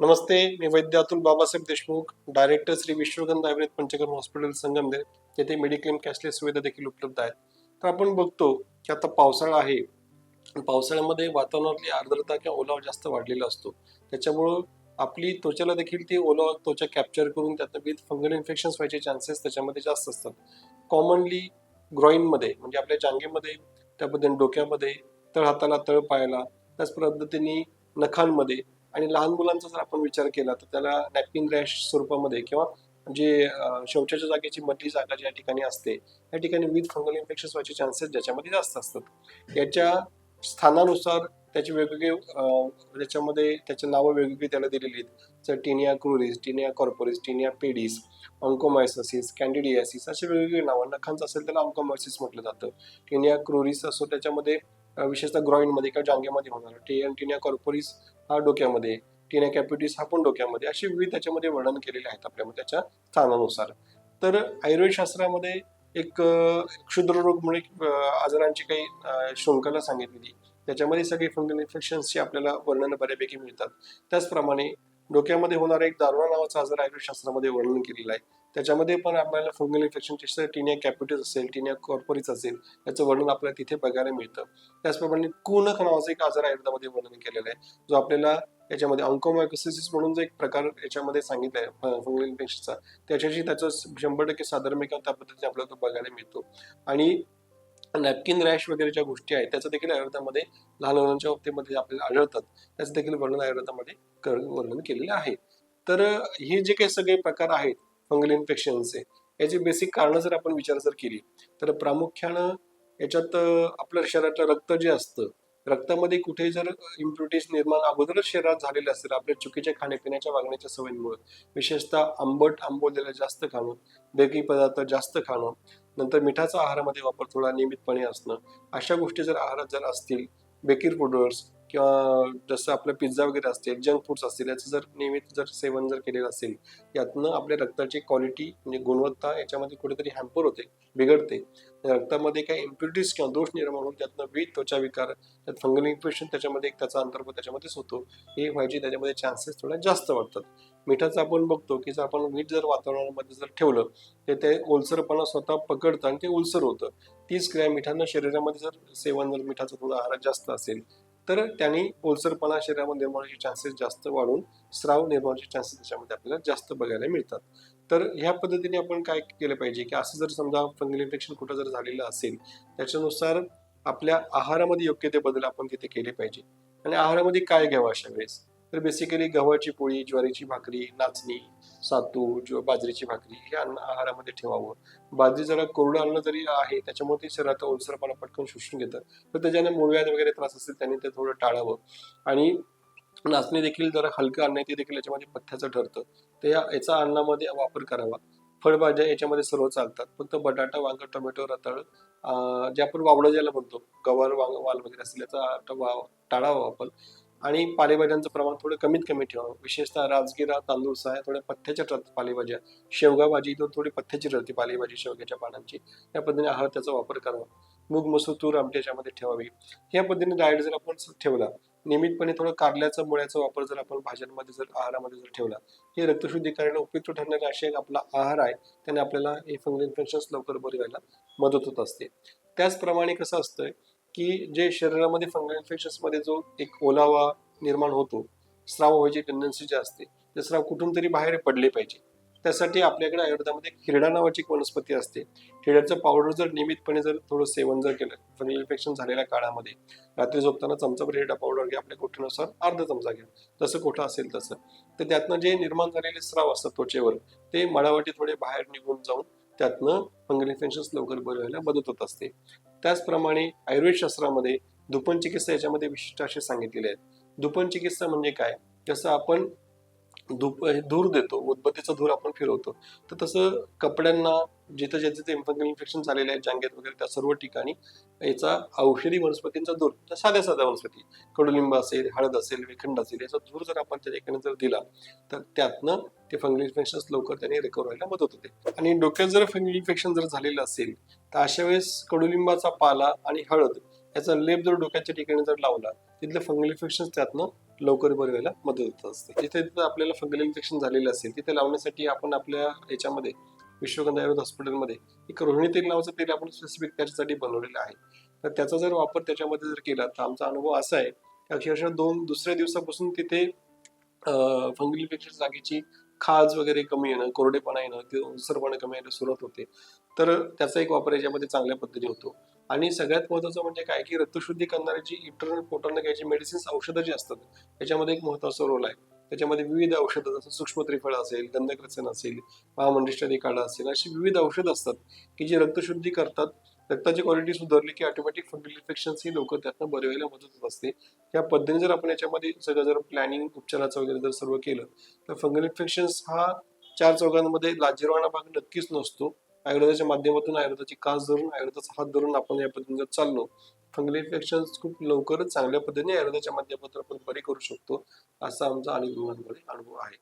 नमस्ते मी वैद्य Atul Babasaheb Deshmukh director Shri Vishwagandh Ayurved Panchakarma hospital Sangamner येथे mediclaim cashless सुविधा देखील उपलब्ध आहेत. तर आपण बघतो की आता पावसाळा आहे. पावसाळ्यामध्ये वातावरणातली आर्द्रता किंवा ओलावा जास्त वाढलेला असतो. त्याच्यामुळं आपली त्वचेला देखील ती ओलावा त्वचा कॅप्चर करून त्यातनं विथ फंगल इन्फेक्शन व्हायचे चान्सेस त्याच्यामध्ये जास्त असतात. कॉमनली ग्रॉईनमध्ये म्हणजे आपल्या जांगेमध्ये त्याबद्दल डोक्यामध्ये तळ हाताला तळ पायाला त्याच पद्धतीने नखांमध्ये आणि लहान मुलांचा जर आपण विचार केला तर त्याला नॅपकिन रॅश स्वरूपामध्ये किंवा जे शौचाच्या जागेची मधली जागा ज्या ठिकाणी असते त्या ठिकाणी विविध फंगल इन्फेक्शन व्हायचे चान्सेस ज्याच्यामध्ये जास्त असतात. याच्या स्थानानुसार त्याचे वेगवेगळे त्याच्यामध्ये त्याचे नावं वेगवेगळी त्याला दिलेली आहेत. जर tinea cruris tinea corporis tinea pedis onychomycosis candidiasis असे वेगवेगळे नावं नखांचं असेल त्याला ऑन्कोमायसिस म्हटलं जातं. टिनिया क्रुरिस असो त्याच्यामध्ये विशेषतः ग्रॉईनमध्ये किंवा जांगेमध्ये होणार. टिनिया कॉर्पोरिस हा डोक्यामध्ये टिनिया कॅपिटिस हा पण डोक्यामध्ये असे विविध त्याच्यामध्ये वर्णन केलेले आहेत आपल्यामध्ये त्याच्या स्थानानुसार. तर आयुर्वेद शास्त्रामध्ये एक अं, क्षुद्ररोग आजारांची काही शृंखला सांगितलेली. त्याच्यामध्ये सगळे फंगल इन्फेक्शन्सची आपल्याला वर्णन बऱ्यापैकी मिळतात. त्याचप्रमाणे डोक्यामध्ये होणारा एक दारुणा नावाचा आजार आयुर्वेदशास्त्रामध्ये वर्णन केलेला आहे त्याच्यामध्ये पण आपल्याला फंगल इन्फेक्शन टिनिया कॅपिटिस असेल टिनिया कॉर्पोरिस असेल याचं वर्णन आपल्याला तिथे बघायला मिळतं. त्याचप्रमाणे कुनक नावाचा एक आजार आयुर्वेदामध्ये वर्णन केलेला आहे जो आपल्याला याच्यामध्ये ऑन्कोमायकोसिस म्हणून जो एक प्रकार याच्यामध्ये सांगितलाय फंगल इन्फेक्शनचा त्याच्याशी त्याचं शंभर टक्के साधारण किंवा त्या पद्धतीने आपल्याला तो बघायला मिळतो. आणि नॅपकिन रॅश वगैरे ज्या गोष्टी आहेत त्याचं देखील आयुर्वेदामध्ये लहान मुलांच्या बाबतीमध्ये आपल्याला आढळतात त्याचं देखील वर्णन आयुर्वेदामध्ये वर्णन केलेलं आहे. तर हे जे काही सगळे प्रकार आहेत फंगल इन्फेक्शनचे याची बेसिक कारणं जर आपण विचार जर केली तर प्रामुख्यानं याच्यात आपल्या शरीरातलं रक्त जे असतं रक्तामध्ये कुठे जर इम्प्युरिटीज निर्माण अगोदरच शरीरात झालेले असतील आपल्या चुकीच्या खाण्यापिण्याच्या वागण्याच्या सवयींमुळे विशेषतः आंबट आंबवलेलं जास्त खाणं बेकी पदार्थ जास्त खाणं नंतर मिठाचा आहारामध्ये वापर थोडा नियमितपणे असणं. अशा गोष्टी जर आहारात जर असतील बेकरी पावडर्स किंवा जसं आपलं पिझ्झा वगैरे असतील जंक फूड्स असतील याचं जर नियमित जर सेवन जर केलेलं असेल यातनं आपल्या रक्ताची क्वालिटी म्हणजे गुणवत्ता याच्यामध्ये कुठेतरी हॅम्पर होते बिघडते. रक्तामध्ये काही इम्प्युरिटीज किंवा दोष निर्माण होऊन त्यातनं विविध त्वचा विकार त्यात फंगल इन्फेक्शन त्याच्यामध्ये एक त्याचा अंतर्गत त्याच्यामध्येच होतो. हे व्हायचे त्याच्यामध्ये चान्सेस थोड्या जास्त वाटतात मिठाचं आपण बघतो की जर आपण मीठ जर वातावरणामध्ये जर ठेवलं तर ते ओलसरपणा स्वतः पकडतं आणि ते ओलसर होतं. तीस ग्रॅम मिठानं शरीरामध्ये जर सेवन जर मिठाचं थोडं आहारात जास्त असेल तर त्यांनी ओलसरपणा शरीरामध्ये निर्माण होण्याचे चान्सेस जास्त वाढून स्राव निर्माण होण्याचे चान्सेस त्याच्यामध्ये आपल्याला जास्त बघायला मिळतात. तर ह्या पद्धतीने आपण काय केलं पाहिजे की असं जर समजा फंगल इन्फेक्शन कुठं जर झालेलं असेल त्याच्यानुसार आपल्या आहारामध्ये योग्य ते बदल आपण तिथे केले पाहिजे. आणि आहारामध्ये काय घ्यावं अशा वेळेस? तर बेसिकली गव्हाची पोळी ज्वारीची भाकरी नाचणी सातू किंवा बाजरीची भाकरी हे अन्न आहारामध्ये ठेवावं. बाजरी जरा कोरडं अन्न जरी आहे त्याच्यामुळे ते शरीरात ओलसरपणा पटकन शोषून घेतं. तर त्याच्याने मुळव्याध वगैरे त्रास असेल त्यांनी ते थोडं टाळावं. आणि नाचणी देखील जरा हलकं अन्न ते देखील याच्यामध्ये पथ्याचं ठरतं. ते याचा अन्नामध्ये वापर करावा. फळभाज्या याच्यामध्ये सर्व चालतात. फक्त बटाटा वांग टोमॅटो रताळ जे आपण वावडं ज्याला म्हणतो गवार वांग वाल वगैरे असेल याचा टाळावा आपण. आणि पालेभाज्यांचं प्रमाण थोडं कमीत कमी ठेवावं. विशेषतः राजगिरा तांदूळ आहे थोड्या पथ्याच्या ठरतात पालेभाज्या. शेवगा भाजी तर थोडी पथ्याची ठरते पालेभाजी शेवग्याच्या पानांची. या पद्धतीने आहार त्याचा वापर करावा. मूग मसूर तूर आमटी याच्यामध्ये ठेवावी. या पद्धतीने डायट जर आपण ठेवला नियमितपणे थोडं कारल्याचा मुळ्याचा वापर जर आपण भाज्यांमध्ये जर आहारामध्ये जर ठेवला हे रक्तशुद्धी करायला उपयुक्त ठरणारे असे एक आपला आहार आहे त्याने आपल्याला हे फंगल इन्फेक्शन्स लवकर बरे व्हायला मदत होत असते. त्याचप्रमाणे कसं असतंय की जे शरीरामध्ये फंगल इन्फेक्शन्समध्ये जो एक ओलावा निर्माण होतो स्राव व्हायची टेंडन्सी जी असते ते स्राव कुठून तरी बाहेर पडले पाहिजे. त्यासाठी आपल्याकडे आयुर्वेदामध्ये खिरडा नावाची एक वनस्पती असते. खिरड्याचं पावडर जर नियमितपणे जर थोडं सेवन जर केलं फंगल इन्फेक्शन झालेल्या काळामध्ये रात्री झोपताना चमचाभर हिरडा पावडर घ्या आपल्या कोठीनुसार अर्धा चमचा घ्या जसं कोठं असेल तसं. तर त्यातनं जे निर्माण झालेले स्राव असतात त्वचेवर ते मळावटी थोडे बाहेर निघून जाऊन त्यातनं फंगल इन्फेक्शन्स लवकर बरे व्हायला मदत होत असते. त्याचप्रमाणे आयुर्वेद शास्त्रामध्ये धुपन चिकित्सा याच्यामध्ये विशिष्ट असे सांगितलेले आहेत. धुपन चिकित्सा म्हणजे काय? जसं आपण धूप हे धूर देतो उदबत्तीचा धूर आपण फिरवतो तर तसं कपड्यांना जिथं जिथे फंगल इन्फेक्शन झालेले आहेत जांगेत वगैरे त्या सर्व ठिकाणी याचा औषधी वनस्पतींचा धूर त्या साध्या साध्या वनस्पती कडुलिंब असेल हळद असेल विखंड असेल याचा धूर जर आपण त्या ठिकाणी जर दिला तर त्यातनं ते फंगल इन्फेक्शन लवकर त्याने रिकवर व्हायला मदत होते. आणि डोक्यात जर फंगल इन्फेक्शन जर झालेलं असेल तर अशा वेळेस कडुलिंबाचा पाला आणि हळद याचा लेप जर डोक्याच्या ठिकाणी जर लावला तिथलं फंगल इन्फेक्शन त्यातनं लवकर बरे व्हायला मदत होत असते. जिथे जिथे आपल्याला फंगल इन्फेक्शन झालेलं असेल तिथे लावण्यासाठी आपण आपल्या याच्यामध्ये विश्वगंधा आयुर्वेद हॉस्पिटलमध्ये एक रोहिणी तेल नावाचं तेल आपण स्पेसिफिक त्याच्यासाठी बनवलेलं आहे. तर त्याचा जर वापर त्याच्यामध्ये जर केला तर आमचा अनुभव असा आहे की अक्षरशः दोन दुसऱ्या दिवसापासून तिथे फंगल जागेची खाज वगैरे कमी येणं कोरडेपणा येणं ते ओलसरपणा कमी येणं सुरुवात होते. तर त्याचा एक वापर याच्यामध्ये चांगल्या पद्धतीने होतो. आणि सगळ्यात महत्त्वाचं म्हणजे काय की रक्तशुद्धी करणारी जी इंटरनल पोटांना घ्यायची मेडिसिन्स औषधं जी असतात त्याच्यामध्ये एक महत्त्वाचा रोल आहे. त्याच्यामध्ये विविध औषधं जसं सूक्ष्म त्रिफळ असेल गंधकरसन असेल महामंडिष्टादी काढा असेल अशी विविध औषधं असतात की जी रक्तशुद्धी करतात. रक्ताची क्वालिटी सुधारली की ऑटोमॅटिक फंगल इन्फेक्शन ही लवकर त्यातनं बरे व्हायला मदत होत असते त्या पद्धतीने जर आपण याच्यामध्ये सगळं जर प्लॅनिंग उपचाराचं वगैरे जर सर्व केलं तर फंगल इन्फेक्शन्स हा चार चौघांमध्ये लाजीरवाणा भाग नक्कीच नसतो. आयुर्वेदाच्या माध्यमातून आयुर्वेदाची कास धरून आयुर्वेदाचा हात धरून आपण या पद्धतीने जर चाललो फंगल इन्फेक्शन खूप लवकरच चांगल्या पद्धतीने आयुर्वेदाच्या माध्यमातून आपण बरे करू शकतो असा आमचा अनेक रुग्णांमध्ये अनुभव आहे.